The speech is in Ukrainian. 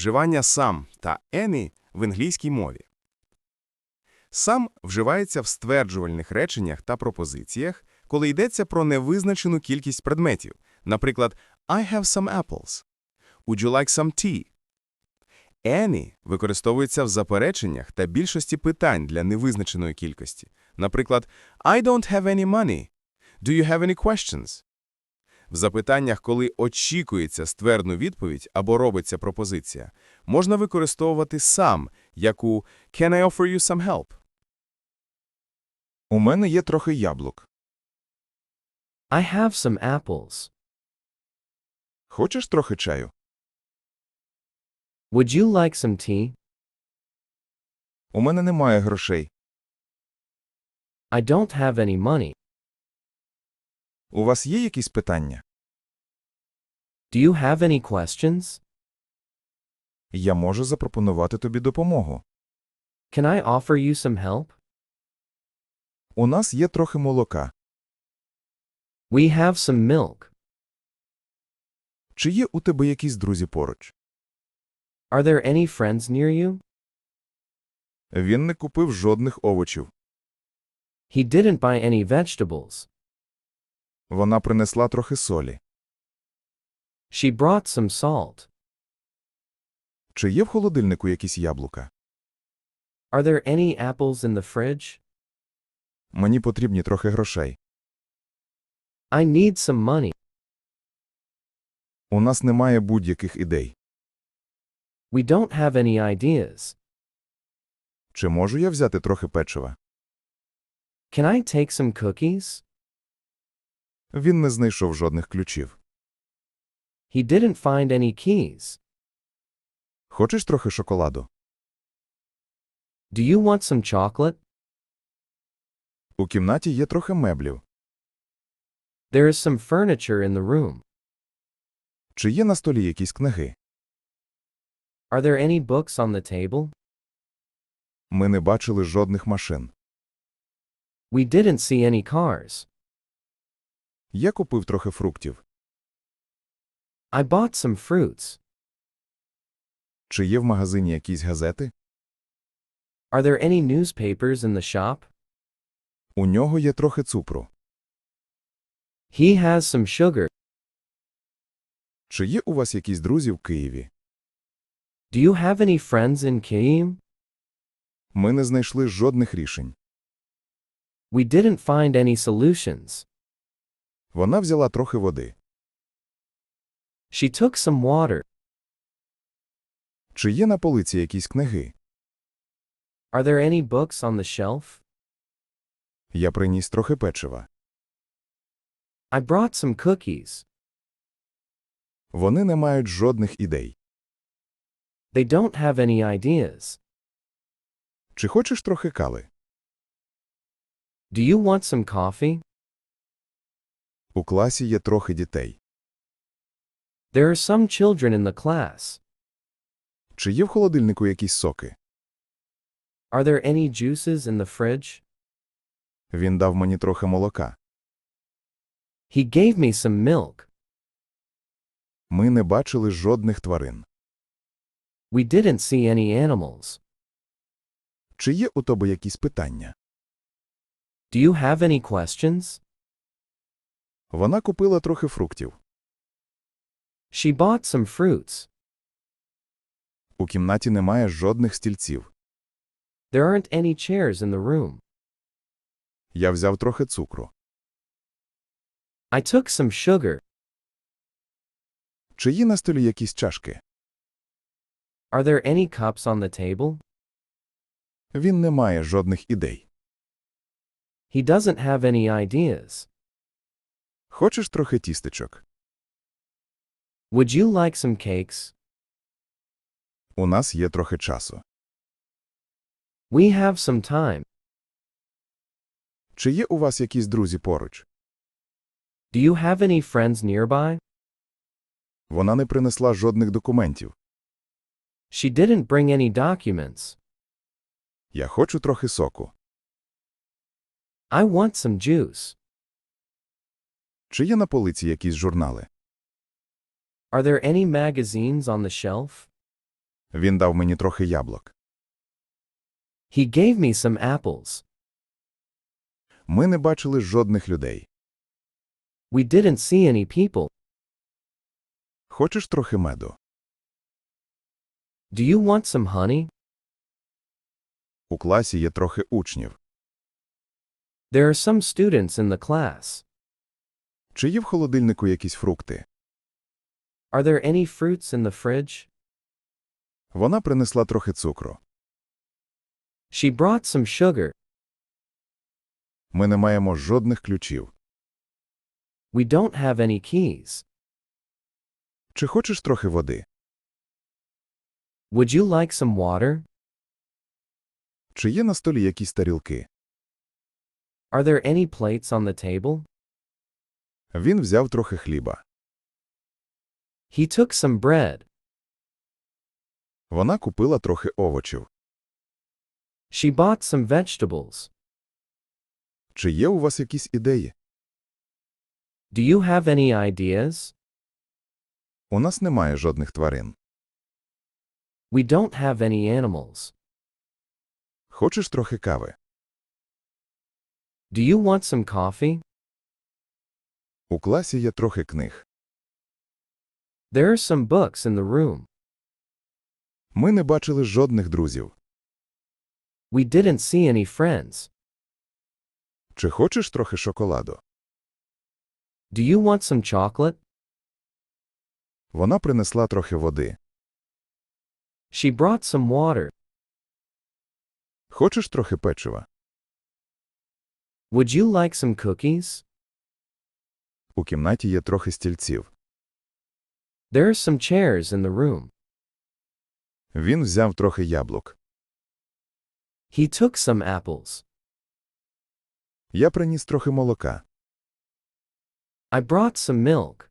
вживання сам та any в англійській мові. Сам вживається в стверджувальних реченнях та пропозиціях, коли йдеться про невизначену кількість предметів. Наприклад, I have some apples. Would you like some tea? Any використовується в запереченнях та більшості питань для невизначеної кількості. Наприклад, I don't have any money. Do you have any questions? В запитаннях, коли очікується ствердну відповідь або робиться пропозиція, можна використовувати сам, як у Can I offer you some help? У мене є трохи яблук. I have some apples. Хочеш трохи чаю? Would you like some tea? У мене немає грошей. I don't have any money. У вас є якісь питання? Do you have any questions? Я можу запропонувати тобі допомогу. Can I offer you some help? У нас є трохи молока. We have some milk. Чи є у тебе якісь друзі поруч? Are there any friends near you? Він не купив жодних овочів. He didn't buy any vegetables. Вона принесла трохи солі. She brought some salt. Чи є в холодильнику якісь яблука? Are there any apples in the fridge? Мені потрібні трохи грошей. I need some money. У нас немає будь-яких ідей. We don't have any ideas. Чи можу я взяти трохи печива? Can I take some cookies? Він не знайшов жодних ключів. He didn't find any keys. Хочеш трохи шоколаду? Do you want some chocolate? У кімнаті є трохи меблів. There is some furniture in the room. Чи є на столі якісь книги? Are there any books on the table? Ми не бачили жодних машин. We didn't see any cars. Я купив трохи фруктів. I bought some fruits. Чи є в магазині якісь газети? Are there any newspapers in the shop? У нього є трохи цукру. He has some sugar. Чи є у вас якісь друзі в Києві? Do you have any friends in Kyiv? Ми не знайшли жодних рішень. We didn't find any solutions. Вона взяла трохи води. She took some water. Чи є на полиці якісь книги? Are there any books on the shelf? Я приніс трохи печива. I brought some cookies. Вони не мають жодних ідей. They don't have any ideas. Чи хочеш трохи кави? Do you want some coffee? У класі є трохи дітей. There are some children in the class. Чи є в холодильнику якісь соки? Are there any juices in the fridge? Він дав мені трохи молока. He gave me some milk. Ми не бачили жодних тварин. We didn't see any animals. Чи є у тебе якісь питання? Do you have any questions? Вона купила трохи фруктів. She bought some fruits. У кімнаті немає жодних стільців. There aren't any chairs in the room. Я взяв трохи цукру. I took some sugar. Чи є на столі якісь чашки? Are there any cups on the table? Він не має жодних ідей. He doesn't have any ideas. Хочеш трохи тістечок? Would you like some cakes? У нас є трохи часу. We have some time. Чи є у вас якісь друзі поруч? Do you have any friends nearby? Вона не принесла жодних документів. She didn't bring any documents. Я хочу трохи соку. I want some juice. Чи є на полиці якісь журнали? Are there any magazines on the shelf? Він дав мені трохи яблук. He gave me some apples. Ми не бачили жодних людей. We didn't see any people. Хочеш трохи меду? Do you want some honey? У класі є трохи учнів. There are some students in the class. Чи є в холодильнику якісь фрукти? Are there any fruits in the fridge? Вона принесла трохи цукру. She brought some sugar. Ми не маємо жодних ключів. We don't have any keys. Чи хочеш трохи води? Would you like some water? Чи є на столі якісь тарілки? Are there any plates on the table? Він взяв трохи хліба. He took some bread. Вона купила трохи овочів. She bought some vegetables. Чи є у вас якісь ідеї? Do you have any ideas? У нас немає жодних тварин. We don't have any animals. Хочеш трохи кави? Do you want some coffee? У класі є трохи книг. There are some books in the room. Ми не бачили жодних друзів. We didn't see any friends. Чи хочеш трохи шоколаду? Do you want some chocolate? Вона принесла трохи води. She brought some water. Хочеш трохи печива? Would you like some cookies? У кімнаті є трохи стільців. There are some chairs in the room. Він взяв трохи яблук. He took some apples. Я приніс трохи молока. I brought some milk.